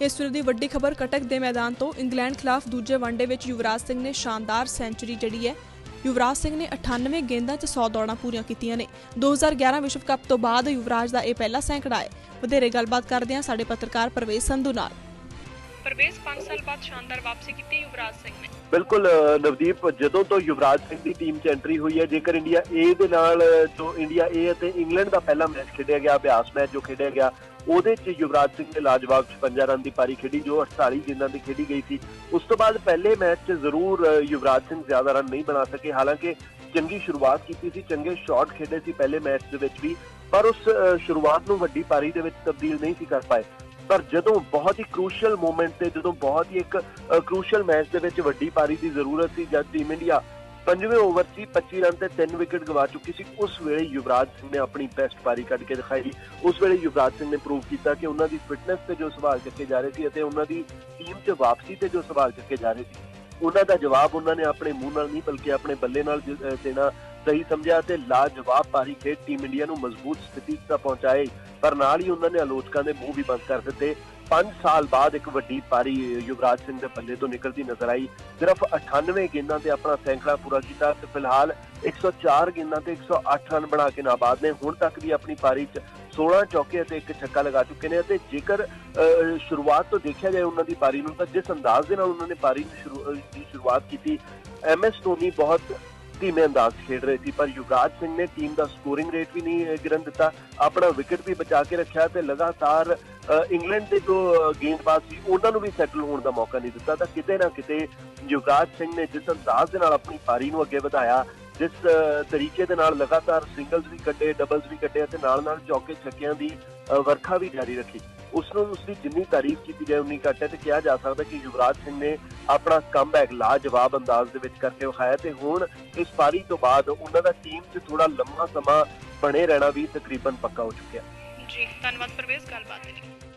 ਇਸ ਵੇਲੇ ਦੀ ਵੱਡੀ ਖਬਰ ਕਟਕ ਦੇ ਮੈਦਾਨ ਤੋਂ ਇੰਗਲੈਂਡ ਖਿਲਾਫ ਦੂਜੇ ਵਨਡੇ ਵਿੱਚ ਯੁਵਰਾਜ ਸਿੰਘ ਨੇ ਸ਼ਾਨਦਾਰ ਸੈਂਚੁਰੀ ਜਿਹੜੀ ਹੈ ਯੁਵਰਾਜ ਸਿੰਘ ਨੇ 98 ਗੇਂਦਾਂ 'ਚ 100 ਦੌੜਾਂ ਪੂਰੀਆਂ ਕੀਤੀਆਂ ਨੇ। 2011 ਵਿਸ਼ਵ ਕੱਪ ਤੋਂ ਬਾਅਦ ਯੁਵਰਾਜ ਦਾ ਇਹ ਪਹਿਲਾ ਸੈਂਕੜਾ ਹੈ। ਵਧੇਰੇ ਗੱਲਬਾਤ ਕਰਦੇ ਹਾਂ ਸਾਡੇ ਪੱਤਰਕਾਰ ਪ੍ਰਵੇਸ਼ ਸੰਧੂ ਨਾਲ। ਪ੍ਰਵੇਸ਼ 5 ਸਾਲ ਬਾਅਦ ਸ਼ਾਨਦਾਰ ਵਾਪਸੀ ਕੀਤੀ ਯੁਵਰਾਜ ਸਿੰਘ ਨੇ। ਬਿਲਕੁਲ ਨਵਦੀਪ ਜਦੋਂ ਤੋਂ ਯੁਵਰਾਜ ਸਿੰਘ ਦੀ ਟੀਮ 'ਚ ਐਂਟਰੀ ਹੋਈ ਹੈ ਜੇਕਰ ਇੰਡੀਆ ਏ ਦੇ ਨਾਲ ਜੋ ਇੰਡੀਆ ਏ ਅਤੇ ਇੰਗਲੈਂਡ ਦਾ ਪਹਿਲਾ ਮੈਚ ਖੇਡਿਆ ਗਿਆ ਅਭਿਆਸ ਮੈਚ ਜੋ ਖੇਡਿਆ ਗਿਆ ਉਹਦੇ 'ਚ ਯੁਵਰਾਜ ਸਿੰਘ ਨੇ ਲਾਜਵਾਬ 56 ਰਨ ਦੀ ਪਾਰੀ ਖੇਡੀ, ਜੋ 48 ਗੇਂਦਾਂ ਦੀ ਖੇਡੀ ਗਈ ਸੀ। ਉਸ ਤੋਂ ਬਾਅਦ ਪਹਿਲੇ ਮੈਚ 'ਚ ਜ਼ਰੂਰ ਯੁਵਰਾਜ ਸਿੰਘ ਜ਼ਿਆਦਾ ਰਨ ਨਹੀਂ ਬਣਾ ਸਕੇ। ਹਾਲਾਂਕਿ ਚੰਗੀ ਸ਼ੁਰੂਆਤ ਕੀਤੀ ਸੀ, ਚੰਗੇ ਸ਼ਾਟ ਖੇਡੇ ਸੀ ਪਹਿਲੇ ਮੈਚ ਦੇ ਵਿੱਚ ਵੀ, ਪਰ ਉਸ ਸ਼ੁਰੂਆਤ ਨੂੰ ਵੱਡੀ ਪਾਰੀ ਦੇ ਵਿੱਚ ਤਬਦੀਲ ਨਹੀਂ ਸੀ ਕਰ ਪਾਏ। ਪਰ ਜਦੋਂ ਬਹੁਤ ਹੀ ਕ੍ਰੂਸ਼ੀਅਲ ਮੂਮੈਂਟ ਤੇ, ਜਦੋਂ ਬਹੁਤ ਹੀ ਇੱਕ ਕ੍ਰੂਸ਼ੀਅਲ ਮੈਚ ਦੇ ਵਿੱਚ ਵੱਡੀ ਪਾਰੀ ਦੀ ਜ਼ਰੂਰਤ ਸੀ, ਜਦ ਟੀਮ ਇੰਡੀਆ ਪੰਜਵੇਂ ਓਵਰ 'ਚ ਹੀ 25 ਰਨ ਤੇ 3 ਵਿਕਟ ਗਵਾ ਚੁੱਕੀ ਸੀ। ਉਸ ਵੇਲੇ ਯੁਵਰਾਜ ਸਿੰਘ ਨੇ ਆਪਣੀ ਬੈਸਟ ਪਾਰੀ ਕੱਢ ਕੇ ਦਿਖਾਈ। ਉਸ ਵੇਲੇ ਯੁਵਰਾਜ ਸਿੰਘ ਨੇ ਪ੍ਰੂਵ ਕੀਤਾ ਕਿ ਉਹਨਾਂ ਦੀ ਫਿਟਨੈਸ ਤੇ ਜੋ ਸਵਾਲ ਚੱਕੇ ਜਾ ਰਹੇ ਸੀ ਅਤੇ ਉਹਨਾਂ ਦੀ ਟੀਮ 'ਚ ਵਾਪਸੀ ਤੇ ਜੋ ਸਵਾਲ ਚੱਕੇ ਜਾ ਰਹੇ ਸੀ, ਉਹਨਾਂ ਦਾ ਜਵਾਬ ਉਹਨਾਂ ਨੇ ਆਪਣੇ ਮੂੰਹ ਨਾਲ ਨਹੀਂ, ਬਲਕਿ ਆਪਣੇ ਬੱਲੇ ਨਾਲ ਦੇਣਾ ਸਹੀ ਸਮਝਿਆ ਤੇ ਲਾਜਵਾਬ ਪਾਰੀ ਖੇਡ ਟੀਮ ਇੰਡੀਆ ਨੂੰ ਮਜ਼ਬੂਤ ਸਥਿਤੀ ਤੱਕ ਪਹੁੰਚਾਏ। ਪਰ ਨਾਲ ਹੀ ਉਹਨਾਂ ਨੇ ਆਲੋਚਕਾਂ ਦੇ ਮੂੰਹ ਵੀ ਬੰਦ ਕਰ ਦਿੱਤੇ। 5 ਸਾਲ ਬਾਅਦ ਇੱਕ ਵੱਡੀ ਪਾਰੀ ਯੁਵਰਾਜ ਸਿੰਘ ਦੇ ਪੱਲੇ ਤੋਂ ਨਿਕਲਦੀ ਨਜ਼ਰ ਆਈ। ਸਿਰਫ 98 ਗੇਂਦਾਂ ਤੇ ਆਪਣਾ ਸੈਂਕੜਾ ਪੂਰਾ ਕੀਤਾ ਤੇ ਫਿਲਹਾਲ 104 ਗੇਂਦਾਂ ਤੇ 108 ਰਨ ਬਣਾ ਕੇ ਨਾਬਾਦ ਨੇ। ਹੁਣ ਤੱਕ ਦੀ ਆਪਣੀ ਪਾਰੀ 'ਚ 16 ਚੌਕੇ ਅਤੇ ਇੱਕ ਛੱਕਾ ਲਗਾ ਚੁੱਕੇ ਨੇ ਅਤੇ ਜੇਕਰ ਸ਼ੁਰੂਆਤ ਤੋਂ ਦੇਖਿਆ ਜਾਏ ਉਹਨਾਂ ਦੀ ਪਾਰੀ ਨੂੰ ਤਾਂ ਜਿਸ ਅੰਦਾਜ਼ ਦੇ ਨਾਲ ਉਹਨਾਂ ਨੇ ਪਾਰੀ ਸ਼ੁਰੂ- ਦੀ ਸ਼ੁਰੂਆਤ ਕੀਤੀ ਐਮਐਸ ਧੋਨੀ ਬਹੁਤ ਧੀਮੇ ਅੰਦਾਜ਼ ਖੇਡ ਰਹੇ ਸੀ, ਪਰ ਯੁਵਰਾਜ ਸਿੰਘ ਨੇ ਟੀਮ ਦਾ ਸਕੋਰਿੰਗ ਰੇਟ ਵੀ ਨਹੀਂ ਗਿਰਨ ਦਿੱਤਾ। ਆਪਣਾ ਵਿਕਟ ਵੀ ਬਚਾ ਕੇ ਰੱਖਿਆ ਤੇ ਲਗਾਤਾਰ ਇੰਗਲੈਂਡ ਦੇ ਜੋ ਗੇਂਦਬਾਜ਼ ਸੀ, ਉਹਨਾਂ ਨੂੰ ਵੀ ਸੈਟਲ ਹੋਣ ਦਾ ਮੌਕਾ ਨਹੀਂ ਦਿੱਤਾ। ਤਾਂ ਕਿਤੇ ਨਾ ਕਿਤੇ ਯੁਵਰਾਜ ਸਿੰਘ ਨੇ ਜਿਸ ਅੰਦਾਜ਼ ਦੇ ਨਾਲ ਆਪਣੀ ਪਾਰੀ ਨੂੰ ਅੱਗੇ ਵਧਾਇਆ, ਜਿਸ ਤਰੀਕੇ ਦੇ ਨਾਲ ਲਗਾਤਾਰ ਸਿੰਗਲਸ ਵੀ ਕੱਢੇ ਡਬਲਸ ਵੀ ਕੱਢੇ ਅਤੇ ਨਾਲ ਨਾਲ ਚੌਕੇ ਛੱਕਿਆਂ ਦੀ ਵਰਖਾ ਵੀ ਜਾਰੀ ਰੱਖੀ। ਉਸ ਨੂੰ ਉਸ ਦੀ ਜਿੰਨੀ ਤਾਰੀਫ ਕੀਤੀ ਜਾਏ, ਉਨੀ ਘੱਟ ਹੈ ਤੇ ਕਿਹਾ ਜਾ ਸਕਦਾ ਕਿ ਯੁਵਰਾਜ ਸਿੰਘ ਨੇ ਆਪਣਾ ਕਮਬੈਕ ਲਾਜਵਾਬ ਅੰਦਾਜ਼ ਦੇ ਵਿੱਚ ਕਰਕੇ ਵਿਖਾਇਆ ਤੇ ਹੁਣ ਇਸ ਪਾਰੀ ਤੋਂ ਬਾਅਦ ਉਹਨਾਂ ਦਾ ਟੀਮ 'ਚ ਥੋੜਾ ਲੰਮਾ ਸਮਾਂ ਬਣੇ ਰਹਿਣਾ ਵੀ ਤਕਰੀਬਨ ਪੱਕਾ ਹੋ ਚੁੱਕਿਆ। ਜੀ, ਧੰਨਵਾਦ ਪ੍ਰਵੇਸ਼ ਗੱਲਬਾਤ ਲਈ।